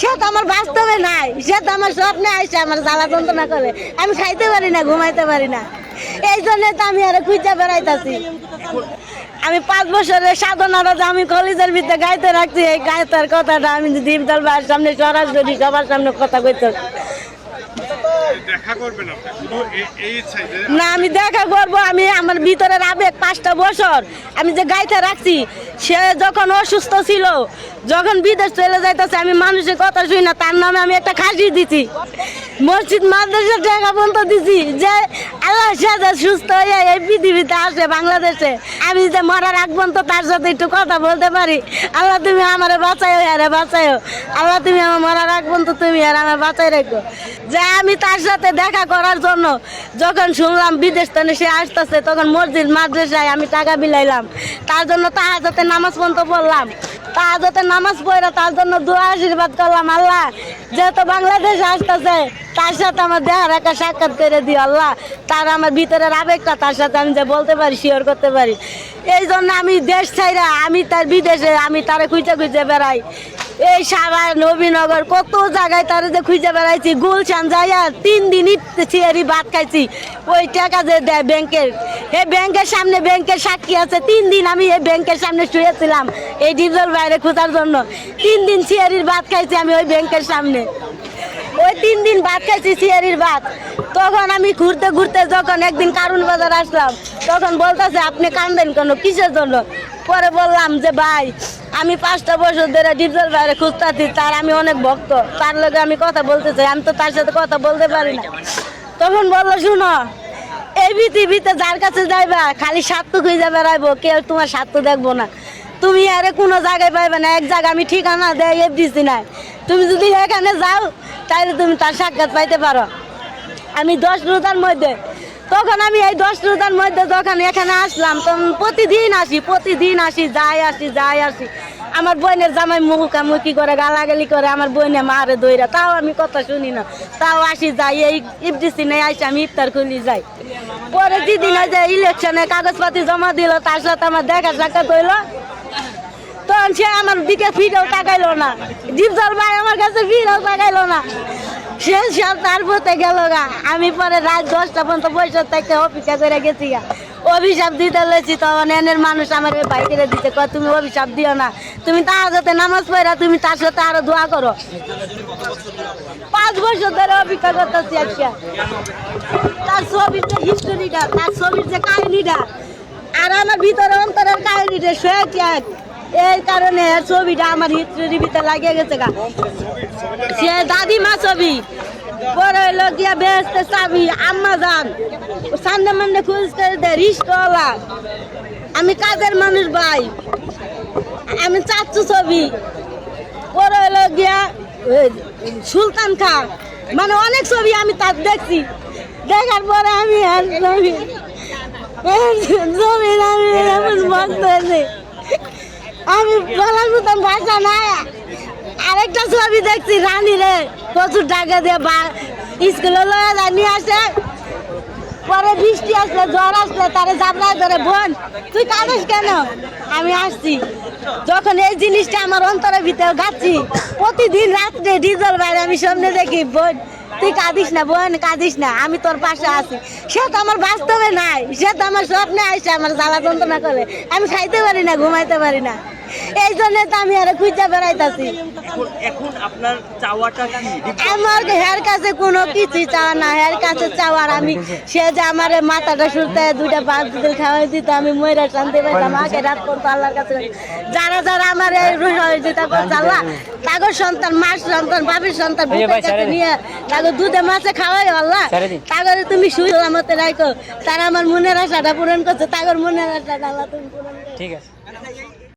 সে তো আমার বাস্তবে নাই। সে তো আমার স্বপ্নে আসছে আমার জ্বালা যন্ত্রণা করে। আমি খাইতে পারি না ঘুমাইতে পারি না। এই জন্য তো আমি আরে খুঁজে বেড়াইতাছি। আমি পাঁচ বছরের সাধনাটা আমি কলেজের ভিতরে গাইতে রাখছি। এই গাইতার কথাটা আমি যদি দীপদল ভাইয়ের সামনে সরাসরি সবার সামনে কথা কইতে না আমি দেখা করব। আমি আমার ভিতরের আবেগ পাঁচটা বছর আমি যে গাইতে রাখছি সে যখন অসুস্থ ছিল যখন বিদেশ চলে যাইতেছে, আমি মানুষের কথা শুনি না, তার নামে আমি একটা খাসি দিছি। মসজিদ মাদ্রাসা টাকা পর্যন্ত দিছি, যে আল্লাহ সাথে সুস্থ হয়ে এই পৃথিবীতে আসে বাংলাদেশে। আমি যে মরার আগ পর্যন্ত তার সাথে একটু কথা বলতে পারি। আল্লাহ তুমি আমার বাঁচাইও আরে বাঁচাইও আল্লাহ তুমি আমার মরার আগ পর্যন্ত তুমি আর আমার বাঁচাই রেখো। যে আমি তার সাথে দেখা করার জন্য যখন শুনলাম বিদেশ থেকে সে আসতেছে, তখন মসজিদ, মাদ্রাসায় আমি টাকা বিলাইলাম। তার জন্য তাহার সাথে নামাজ পর্যন্ত পড়লাম। তাহাজতে নামাজ পড়ে, তার জন্য দোয়া আশীর্বাদ করলাম আল্লাহ। যেহেতু বাংলাদেশ আসতেছে, তার সাথে আমার দেহার একটা সাক্ষাৎ করে দিও আল্লাহ। তার আমার ভিতরের আবেগটা তার সাথে আমি যে বলতে পারি শিওর করতে পারি। এই জন্য আমি দেশ ছাইরা, আমি তার বিদেশে, আমি তারে খুঁজে খুঁজে বেড়াই। এই সাভার নবীনগর, কত জায়গায় তারা যে খুঁজে বেড়াইছি, গুলশান যাইয়া তিন দিনই চেয়ারি ভাত খাইছি। ওই টাকা যে দেয় ব্যাংকের এই ব্যাংকের সামনে ব্যাংকের সাক্ষী আছে, তিন দিন আমি এই ব্যাংকের সামনে শুয়েছিলাম, এই ডিপজল বাইরে খোঁজার জন্য। তিন দিন চেয়ারির ভাত খাইছি আমি ওই ব্যাংকের সামনে। ওই তিন দিন ভাত খাইছি চেয়ারির ভাত। তখন আমি ঘুরতে ঘুরতে যখন একদিন কারুন বাজার আসলাম, তখন বলতেছে, আপনি কান্দেন কেন? কিসের জন্য? পরে বললাম যে, ভাই আমি পাঁচটা বছর ধরে ডিপজল বাইরে খুঁজতেছি, তার আমি অনেক ভক্ত। তার লগে আমি কথা বলতে চাই, আমি তো তার সাথে কথা বলতে পারি না। তখন বলল, শুনো, এই পৃথিবীতে যার কাছে যাইবা, খালি স্বার্থ খুঁজে বেড়াইবো কেউ তোমার স্বার্থ দেখব না। তুমি আরে কোনো জায়গায় পাইবে না, এক জায়গা আমি ঠিকানা দেয় এফডিসি নাই তুমি যদি এখানে যাও তাহলে তুমি তার সাক্ষাৎ পাইতে পারো। আমি দশ রোজার মধ্যে, তখন আমি এই দশ রোজার মধ্যে যখন এখানে আসলাম, তখন প্রতিদিন আসি প্রতিদিন আসি, যাই আসি যাই আসি। আমার বোনের জামাই মুখামুখি করে, গালাগালি করে, আমার বোনে মারে দইরা তাও আমি কথা শুনি না। তাও আসি যাই, এই ইফডিসি নেই আসি আমি ইফতার খুলি যাই। পরে যেদিন ওই যে ইলেকশনে কাগজপাতি জমা দিল, তার সাথে আমার দেখা সাক্ষাৎ হইল। তখন সে আমার দিকে ফিরেও তাকাইলো না। ডিপজল ভাই আমার কাছে ফিরেও তাকাইলো না। সে সব তার পথে গেল গা। আমি পরে রাত দশটা পর্যন্ত বসে থেকে অপেক্ষা করে গেছি গা। অভিশাপ দিতে লেছি তখন এনের মানুষ আমার ওই বাইকের দিতে কয়, তুমি অভিশাপ দিও না। তুমি তার সাথে নামাজ পড়া, তুমি তার সাথে আরও দোয়া করো। পাঁচ বছর ধরে অপেক্ষা করতেছি একটা তার ছবির যে হিস্টোরিটা তার ছবির যে কাহিনীটা, আর আমার ভিতরে অন্তরের কাহিনীটা, সে এক? এই কারণে ছবিটা আমার হিস্টোরির ভিতরে লাগিয়ে গেছে গা। সে দাদিমা ছবি। পরে হইল গিয়া বেসতে চাবি, আম্মা যান। সামনে মান্নে খুঁজতে দে রিস্কওয়ালা আমি কাজের মানুষ ভাই। আমি চাচ্ছু ছবি। পরে হইল গিয়া সুলতান খান। মানে অনেক ছবি আমি তার দেখছি। দেখার পরে আমি আমি এমন ভক্ত আমি বলার মতন ভাষা নাই। আরেকটা ছবি দেখছি, রানী রে, প্রচুর টাকা দিয়ে বা স্কুলে লয়ে যায়, নিয়ে আসে। পরে বৃষ্টি আসলে, জ্বর আসলে, তারে জাবড়ায় ধরে, বোন, তুই কাঁদিস কেন? আমি আসছি। যখন এই জিনিসটা আমার অন্তরের ভিতরে গাচ্ছি, প্রতিদিন রাত্রে ডিজেল বাইরে আমি সামনে দেখি, বোন, তুই কাঁদিস না, বোন, কাঁদিস না, আমি তোর পাশে আছি। সে তো আমার বাস্তবে নাই, সে তো আমার স্বপ্নে আসছে আমার জ্বালা যন্ত্রণা করে। আমি খাইতে পারি না, ঘুমাইতে পারি না। এই জন্য তো আমি আরে খুঁজে বেড়াইতাছি। এখন এখন আপনার চাওয়াটা কি? আমার হের কাছে কোনো কিছু চাওয়া না। হের কাছে চাওয়ার আমি সে যে আমার মাথাটা সুরতে দুইটা পাঁচ দিন খাওয়াই দিত আমি ময়রা শান্তি পাইতাম আগে রাত পর্যন্ত আল্লাহর কাছে। যারা যারা আমার এই সহযোগিতা করছে আল্লাহ তাগর সন্তান মাস সন্তান বাপের সন্তান নিয়ে তাগর দুধে মাছে খাওয়াই আল্লাহ। তাগরে তুমি সুই মতে রাখো তারা আমার মনের আশাটা পূরণ করছে তাগর মনের আশাটা আল্লাহ তুমি পূরণ ঠিক আছে।